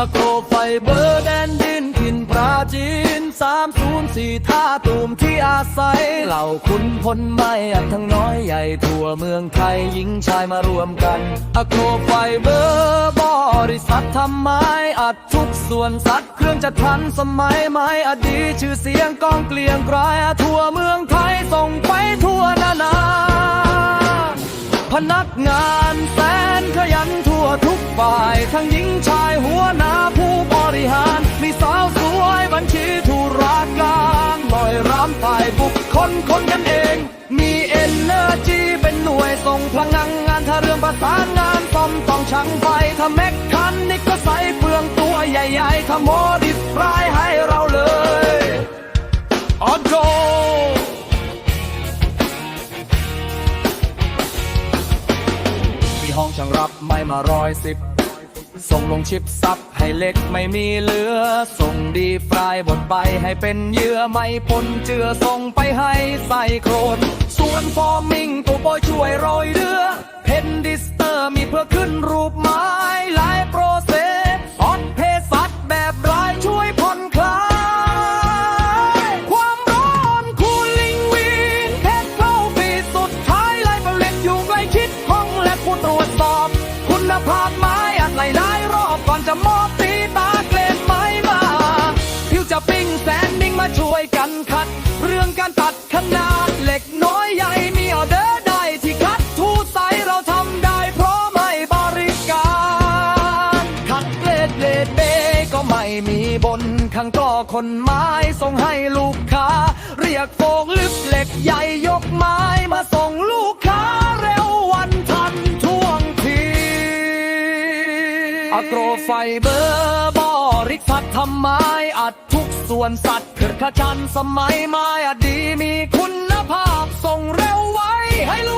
อโคไฟเบอร์แดนดินขินปราจีนสามศูนย์สี่ท่าตูมที่อาศัย เหล่าคุณพลไม่อันทั้งน้อยใหญ่ทั่วเมืองไทยหญิงชายมารวมกันอโคไฟเบอร์บริษัททำไม้อัดทุกส่วนสัตว์เครื่องจะทันสมัยไม้อดีตชื่อเสียงกองเกลียงกรายทั่วเมืองไทยส่งไปทั่วนานาพนักงานแสนขยันทั่วทุกฝ่ายทั้งหญิงชาย คคลคนกันเอง มีเอเนอร์จีเป็นหน่วยส่งพลังงานถ้าเรื่องประสานงานซ่อมต้องช่างไฟถ้าแม็กคันนี่ก็ใส่เปลืองตัวใหญ่ๆถ้าโมดิฟรายให้เราเลยออโดมีห้องช่างรับไม่มาร้อยสิบ ส่งลงชิปซับให้เล็กไม่มีเหลือ ส่งดีฟรายบดไปให้เป็นเยื่อไม่ปนเจือส่งไปให้ใส่โครนส่วนฟอร์มิงตัวโปยช่วยโรยเรือ เพนดิสเตอร์มีเพื่อขึ้นรูปไม้หลายโปรเซสออนเพสัตแบบรายช่วยผ่อนคลาย ดหลายหลายรอบก่อนจะมอบตีตาเกรดไม้มาผิวจะปิ้งแซนดิ้งมาช่วยกันขัด เรื่องการตัดขนาดเหล็กน้อยใหญ่มีออเดอร์ได้ที่คัดทูใสเราทำได้เพราะไม่บริการขัดเกรดเลดเบก็ไม่มีบนข้างก็คนไม้ส่งให้ลูกค้า เรียกโฟกลิฟต์เหล็กใหญ่ยกมา อะโกรไฟเบอร์บอริกพัดทำไมอัดทุกส่วนสัตว์เกิดขจันสมัยไม้อดีมีคุณภาพส่งเร็วไว้ให้รู้